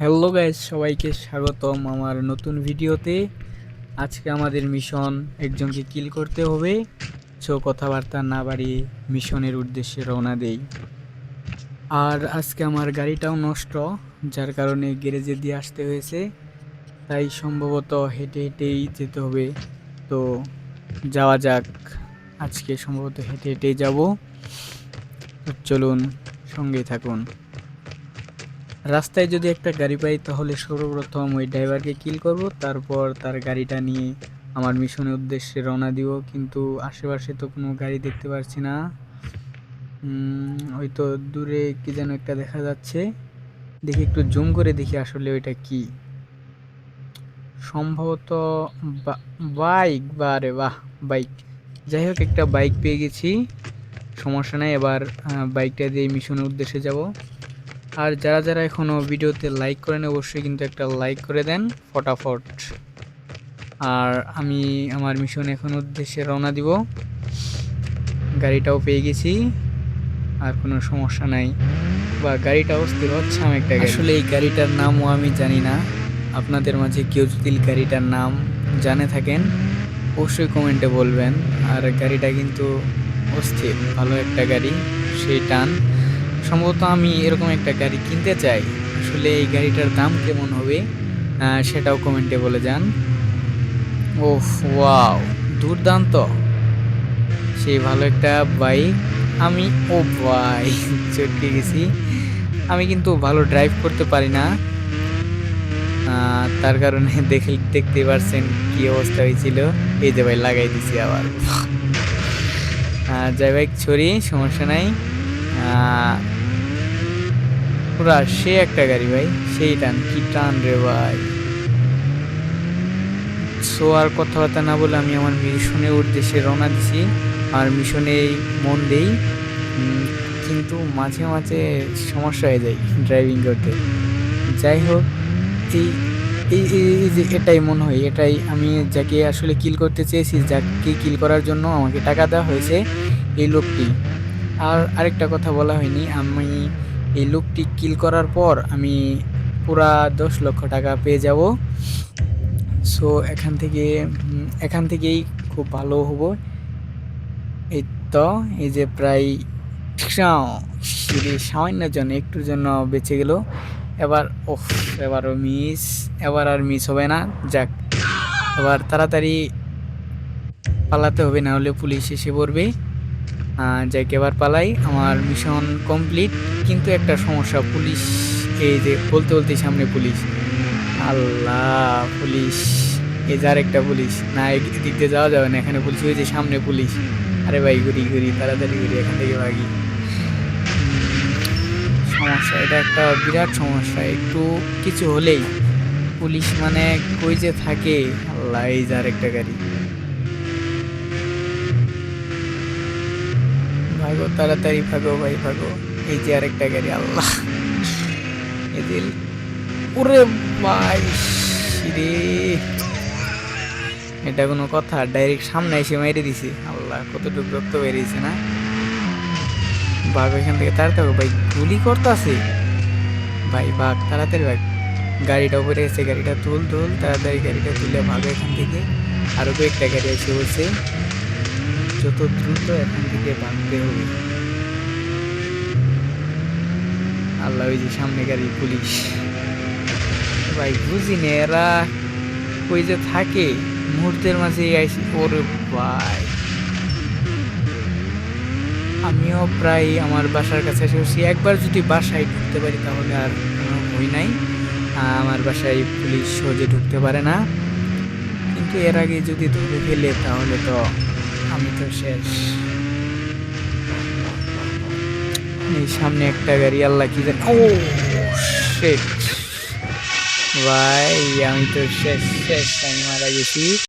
Hello guys সবাইকে স্বাগতম আমার নতুন ভিডিওতে। আজকে আমাদের মিশন একজনকে কিল করতে হবে। সো কথাবার্তা না বাড়িয়ে মিশনের উদ্দেশ্যে রওনা দেই। আর আজকে আমার গাড়িটাও নষ্ট, যার কারণে গ্যারেজে দিয়ে আসতে হয়েছে। তাই সম্ভবত হেঁটে হেঁটেই যেতে হবে। তো যাওয়া যাক, আজকে সম্ভবত হেঁটে হেঁটেই যাব। চলুন সঙ্গেই থাকুন। রাস্তায় যদি একটা গাড়ি পাই তাহলে সর্বপ্রথম ওই ড্রাইভারকে কিল করব। তারপর তার গাড়িটা নিয়ে আমার মিশনের উদ্দেশ্যে রওনা দিব। কিন্তু আশেপাশে তো কোনো গাড়ি দেখতে পাচ্ছি না। উম, ওই তো দূরে কি যেন একটা দেখা যাচ্ছে। দেখি একটু জুম করে দেখি আসলে ওইটা কি। সম্ভবত বাইক বা রে বাহ বাইক। যাই হোক একটা বাইক পেয়ে গেছি। সমস্যা নাই এবার বাইকটা দিয়ে মিশনের উদ্দেশ্যে যাব। আর যারা যারা এখনও ভিডিওতে লাইক করেন অবশ্যই কিন্তু একটা লাইক করে দেন, ফটাফট। আর আমি আমার মিশন এখন উদ্দেশ্যে রওনা দিব। গাড়িটাও পেয়ে গেছি, আর কোনো সমস্যা নাই। বা গাড়িটা অস্থির হচ্ছে, আমি একটা আসলে এই গাড়িটার নামও আমি জানি না। আপনাদের মাঝে কেউ যদি গাড়িটার নাম জানে থাকেন, অবশ্যই কমেন্টে বলবেন। আর গাড়িটা কিন্তু অস্থির, ভালো একটা গাড়ি, সেই টান। সম্ভবত আমি এরকম একটা গাড়ি কিনতে চাই। আসলে এই গাড়িটার দাম কেমন হবে? সেটাও কমেন্টে বলে যান। ও ওয়াও, দুর্দান্ত। সেই ভালো একটা বাইক। আমি, ও ভাই, চটকে গেছি। আমি কিন্তু ভালো ড্রাইভ করতে পারি না। তার কারণে দেখে, দেখতে পারছেন কি অবস্থা হয়েছিল। এই যে ভাই, লাগাই দিছি আবার। যাই বাইক ছড়ি সমস্যা নাই। পুরা সে একটা গাড়ি ভাই, সেই টান, কি টান রে ভাই। সো আর কথাবার্তা না বলে আমি আমার মিশনের উদ্দেশ্যে রওনা দিছি, আর মিশনে মন দেই কিন্তু মাঝে মাঝে সমস্যা হয়ে যায় ড্রাইভিং করতে। যাই হোক, এই এই, এই- এই যে এটাই মনে হয়, এটাই আমি যাকে আসলে কিল করতে চেয়েছি, যাকে কিল করার জন্য আমাকে টাকা দেওয়া হয়েছে, এই লোকটি। আর আরেকটা কথা বলা হয়নি, আমি এই লোকটি কিল করার পর আমি পুরা দশ লক্ষ টাকা পেয়ে যাব। সো এখান থেকে এখান থেকেই খুব ভালো হব। এই তো, এই যে প্রায় সামান্যের জন্য একটুর জন্য বেঁচে গেল। এবার ওহ এবারও মিস এবার আর মিস হবে না। যাক, এবার তাড়াতাড়ি পালাতে হবে না হলে পুলিশ এসে পড়বে। যাকে এবার পালাই, আমার মিশন কমপ্লিট কিন্তু একটা সমস্যা, পুলিশ, এই যে বলতে বলতে সামনে পুলিশ। আল্লাহ, পুলিশ, এ যে আরেকটা পুলিশ। না এদিক এদিক দিয়ে যাওয়া যাবে না, এখানে পুলিশ হয়েছে, সামনে পুলিশ। আরে ভাই, ঘুরি ঘুরি, তাড়াতাড়ি ঘুরি, এখান থেকে ভাগি। সমস্যা, এটা একটা বিরাট সমস্যা, একটু কিছু হলেই। পুলিশ মানে কই যে থাকে, আল্লাহ, এই যে আরেকটা গাড়ি। ভাগো তাড়াতাড়ি ভাগো ভাই ভাগো এই যে আরেকটা গাড়ি, আল্লাহ। এদিল ওরে ভাই, রে। এটা কোনো কথা ডাইরেক্ট সামনে এসে মেরে দিছে। আল্লাহ, কতটুকু রক্ত বেরিয়েছে না? বাঘ এখান থেকে তাড়াতাড়ি ভাই, গুলি করতেছে। ভাই, বাঘ, তাড়াতাড়ি ভাগ গাড়িটা উপরে এসে গাড়িটা তুল তুল, তাড়াতাড়ি গাড়িটা তুলে ভাগো এখান থেকে আরও কয়েকটা গাড়ি এসে বসে যত দ্রুত এখান থেকে ভাগতে হবে। আল্লাহ ওই যে সামনে গাড়ি, পুলিশ। ভাই, বুঝি নে এরা ওই যে থাকে। মুহূর্তের মাঝে আইসি, ওরে ভাই। আমিও প্রায় আমার বাসার কাছে এসে একবার যদি বাসায় ঢুকতে পারি তাহলে আর কোনো ভয় নাই। আমার বাসায় পুলিশ সহজে ঢুকতে পারে না। কিন্তু এর আগে যদি ধরে ফেলে তাহলে তো আমি তো শেষ। এই সামনে একটা গাড়ি, আল্লাহ কি জানি। ও শেষ ভাই আমি তো শেষ শেষ, আমি মারা গেছি।